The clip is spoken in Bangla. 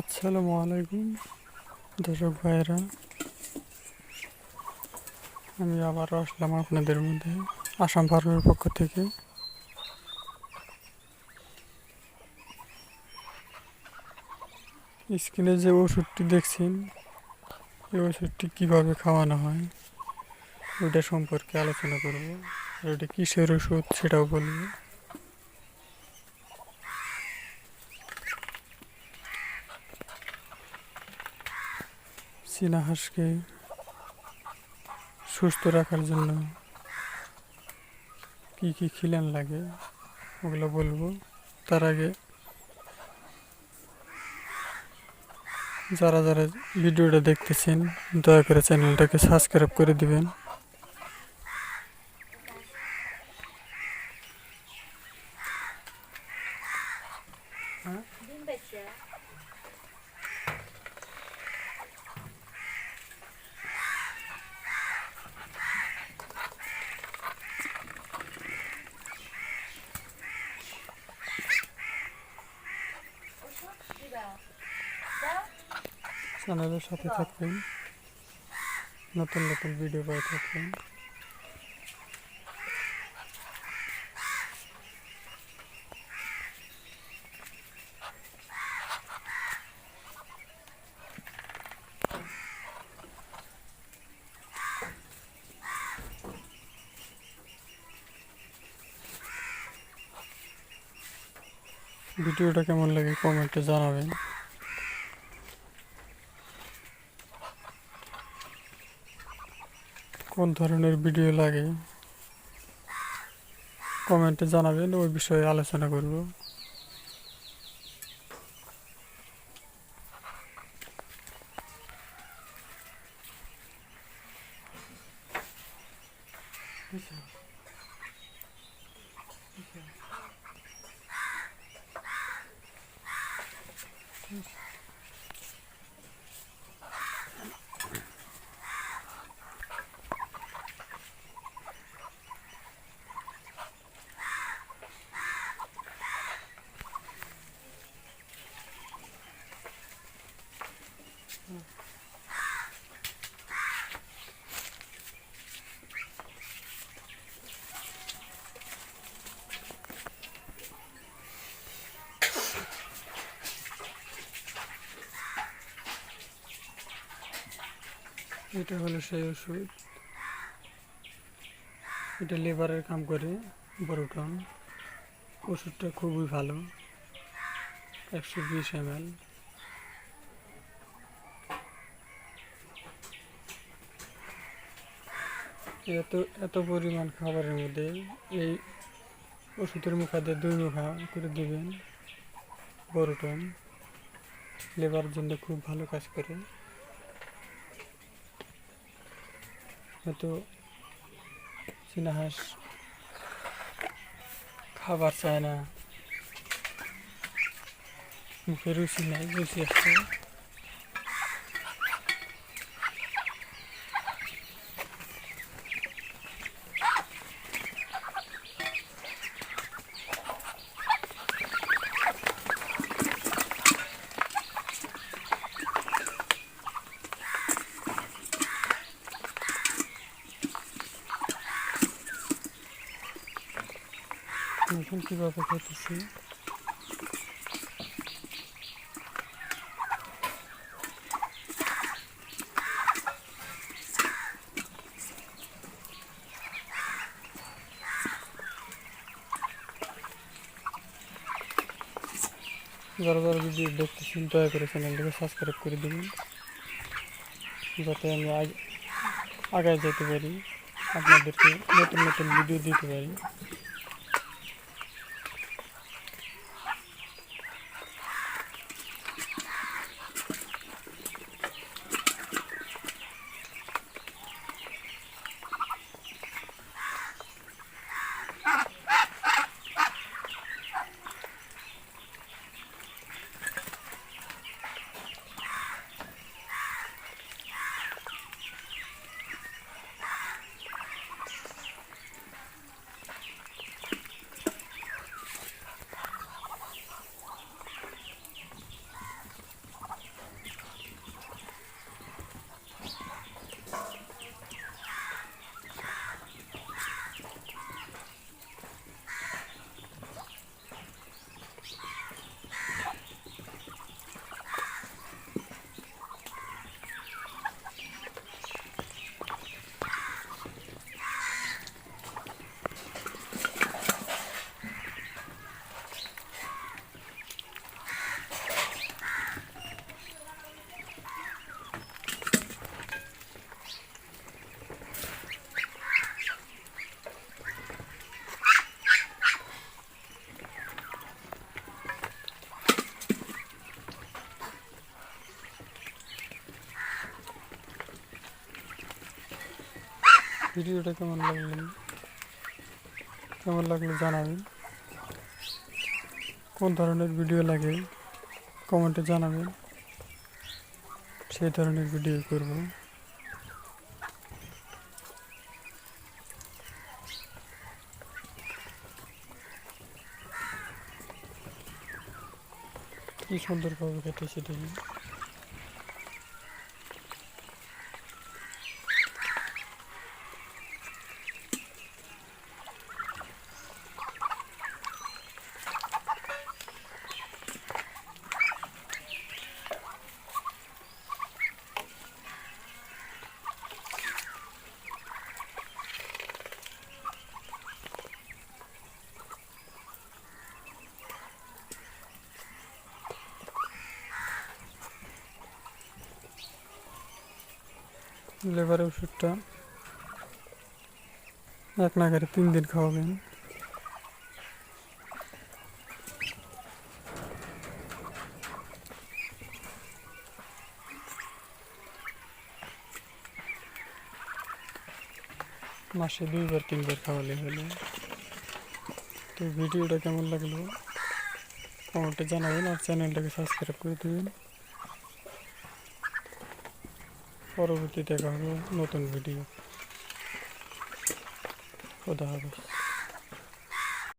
আসসালামু আলাইকুম দর্শক ভাইয়েরা। আমি আবারও আসলাম আপনাদের মধ্যে, আসাম ফার্মের পক্ষ থেকে। স্ক্রিনে যে ওষুধটি দেখছেন, এই ওষুধটি কীভাবে খাওয়ানো হয়, ওইটা সম্পর্কে আলোচনা করব। ওটা কিসের ওষুধ সেটাও বলব। চীনা হাঁসকে সুস্থ রাখার জন্য কি কি খিলান লাগে ওগুলো বলব। তার আগে যারা যারা ভিডিওটা দেখতেছেন, দয়া করে চ্যানেলটাকে সাবস্ক্রাইব করে দিবেন। চ্যানেলের সাথে থাকবেন নতুন নতুন ভিডিও পাই থাকবেন ভিডিওটা কেমন লাগে কমেন্টে জানাবেন। কোন ধরনের ভিডিও লাগে কমেন্টে জানাবেন ওই বিষয়ে আলোচনা করব। এটা হলো সেই ওষুধ। এটা লিভারের কাম করে বড়টন ওষুধটা খুবই ভালো, একশো বিশ এম এত এত পরিমাণ খাবারের মধ্যে এই ওষুধের মুখাতে দুই মুখা করে দেবেন। বড়টন লেবার জন্য খুব ভালো কাজ করে। হয়তো চীনা হাঁস খাবার চায় না। মুখে রুচি নাই, রুচি আসছে এখন কীভাবে খেতেছি যারা যারা ভিডিও দেখতেছেন দয়া করে চ্যানেলটাকে সাবস্ক্রাইব করে দেবেন। যাতে আমি আগ- আগায় যেতে পারি, আপনাদেরকে নতুন নতুন ভিডিও দিতে পারি। ভিডিওটা কেমন লাগল? কেমন লাগল জানাবেন। কোন ধরনের ভিডিও লাগে, কমেন্টে জানাবেন। সেই ধরনের ভিডিও করব। কি সুন্দরভাবে কেটেছে দেখি লেবারের ওষুধটা এক নাগারে তিন দিন খাওয়াবেন। মাসে দুইবার, তিনবার খাওয়ালে হলো। তো ভিডিওটা কেমন লাগল? কমেন্টে জানাবেন আর চ্যানেলটাকে সাবস্ক্রাইব করে দেবেন। পরবর্তী দেখা হবে নতুন ভিডিও খোদা হাফেজ